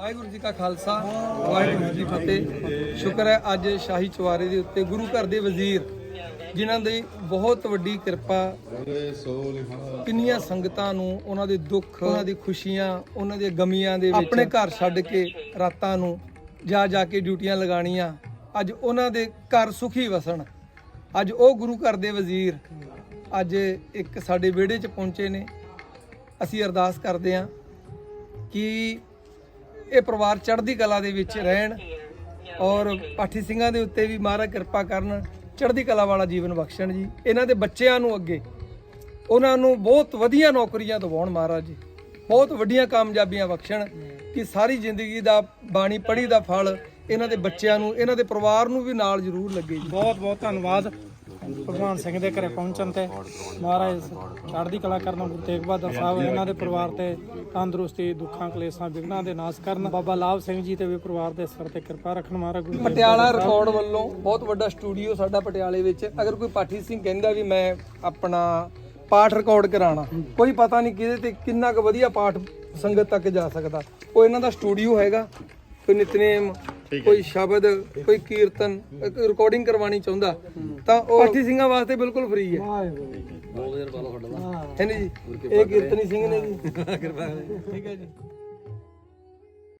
ਵਾਹਿਗੁਰੂ ਜੀ ਕਾ ਖਾਲਸਾ, ਵਾਹਿਗੁਰੂ ਜੀ ਫਤਿਹ। ਸ਼ੁਕਰ ਹੈ ਅੱਜ ਸ਼ਾਹੀ ਚਵਾਰੇ ਦੇ ਉੱਤੇ ਗੁਰੂ ਘਰ ਦੇ ਵਜ਼ੀਰ, ਜਿਨ੍ਹਾਂ ਦੀ ਬਹੁਤ ਵੱਡੀ ਕਿਰਪਾ ਕਿੰਨੀਆਂ ਸੰਗਤਾਂ ਨੂੰ ਉਹਨਾਂ ਦੇ ਦੁੱਖ, ਉਹਨਾਂ ਦੀ ਖੁਸ਼ੀਆਂ, ਉਹਨਾਂ ਦੇ ਗਮੀਆਂ ਦੇ ਵਿੱਚ ਆਪਣੇ ਘਰ ਛੱਡ ਕੇ ਰਾਤਾਂ ਨੂੰ ਜਾ ਜਾ ਕੇ ਡਿਊਟੀਆਂ ਲਗਾਣੀਆਂ ਅੱਜ ਉਹਨਾਂ ਦੇ ਘਰ ਸੁਖੀ ਵਸਣ। ਅੱਜ ਉਹ ਗੁਰੂ ਘਰ ਦੇ ਵਜ਼ੀਰ ਅੱਜ ਇੱਕ ਸਾਡੇ ਵਿਹੜੇ 'ਚ ਪਹੁੰਚੇ ਨੇ। ਅਸੀਂ ਅਰਦਾਸ ਕਰਦੇ ਹਾਂ ਕਿ ਇਹ ਪਰਿਵਾਰ ਚੜ੍ਹਦੀ ਕਲਾ ਦੇ ਵਿੱਚ ਰਹਿਣ ਔਰ ਪਾਠੀ ਸਿੰਘਾਂ ਦੇ ਉੱਤੇ ਵੀ ਮਹਾਰਾਜ ਕਿਰਪਾ ਕਰਨ, ਚੜ੍ਹਦੀ ਕਲਾ ਵਾਲਾ ਜੀਵਨ ਬਖਸ਼ਣ ਜੀ। ਇਹਨਾਂ ਦੇ ਬੱਚਿਆਂ ਨੂੰ ਅੱਗੇ, ਉਹਨਾਂ ਨੂੰ ਬਹੁਤ ਵਧੀਆ ਨੌਕਰੀਆਂ ਦਿਵਾਉਣ ਮਹਾਰਾਜ ਜੀ। ਬਹੁਤ ਵੱਡੀਆਂ ਕਾਮਯਾਬੀਆਂ ਬਖਸ਼ਣ ਕਿ ਸਾਰੀ ਜ਼ਿੰਦਗੀ ਦਾ ਬਾਣੀ ਪੜ੍ਹੀ ਦਾ ਫਲ ਇਹਨਾਂ ਦੇ ਬੱਚਿਆਂ ਨੂੰ, ਇਹਨਾਂ ਦੇ ਪਰਿਵਾਰ ਨੂੰ ਵੀ ਨਾਲ ਜ਼ਰੂਰ ਲੱਗੇ ਜੀ। ਬਹੁਤ ਬਹੁਤ ਧੰਨਵਾਦ। ਭਗਵਾਨ ਸਿੰਘ ਦੇ ਘਰੇ ਪਹੁੰਚਣ ਤੇ ਮਹਾਰਾਜ ਚੜ੍ਹਦੀ ਕਲਾ ਕਰਨ ਗੁਰੂ ਤੇਗ ਬਹਾਦਰ ਸਾਹਿਬ ਇਹਨਾਂ ਦੇ ਪਰਿਵਾਰ ਤੇ ਤੰਦਰੁਸਤੀ ਦੁੱਖਾਂ ਕਲੇਸ਼ਾਂ ਵਿਘਨਾਂ ਦੇ ਨਾਸ਼ ਕਰਨ ਬਾਬਾ ਲਾਭ ਸਿੰਘ ਜੀ ਤੇ ਵੀ ਪਰਿਵਾਰ ਦੇ ਸਿਰ ਤੇ ਕਿਰਪਾ ਰੱਖਣ ਮਹਾਰਾਜ ਗੁਰੂ ਪਟਿਆਲਾ ਰਿਕਾਰਡ ਵੱਲੋਂ ਬਹੁਤ ਵੱਡਾ ਸਟੂਡੀਓ ਸਾਡਾ ਪਟਿਆਲੇ ਵਿੱਚ। ਅਗਰ ਕੋਈ ਪਾਠੀ ਸਿੰਘ ਕਹਿੰਦਾ ਵੀ ਮੈਂ ਆਪਣਾ ਪਾਠ ਰਿਕਾਰਡ ਕਰਾਣਾ ਕੋਈ ਪਤਾ ਨਹੀਂ ਕਿਹਦੇ ਤੇ ਕਿੰਨਾ ਕੁ ਵਧੀਆ ਪਾਠ ਸੰਗਤ ਤੱਕ ਜਾ ਸਕਦਾ। ਉਹ ਇਹਨਾਂ ਦਾ ਸਟੂਡੀਓ ਹੈਗਾ ਕੋਈ ਨਿਤਨੇਮ ਕੋਈ ਸ਼ਬਦ ਕੋਈ ਕੀਰਤਨ ਰਿਕਾਰਡਿੰਗ ਕਰਵਾਉਣੀ ਚਾਹੁੰਦਾ ਤਾਂ ਉਹ ਪਾਠੀ ਸਿੰਘਾਂ ਵਾਸਤੇ ਬਿਲਕੁਲ ਫ੍ਰੀ ਹੈ। ਹੈ ਨੀ ਜੀ? ਇਹ ਕੀਰਤਨੀ ਸਿੰਘ ਨੇ ਜੀ। ਕਿਰਪਾ ਠੀਕ ਹੈ ਜੀ।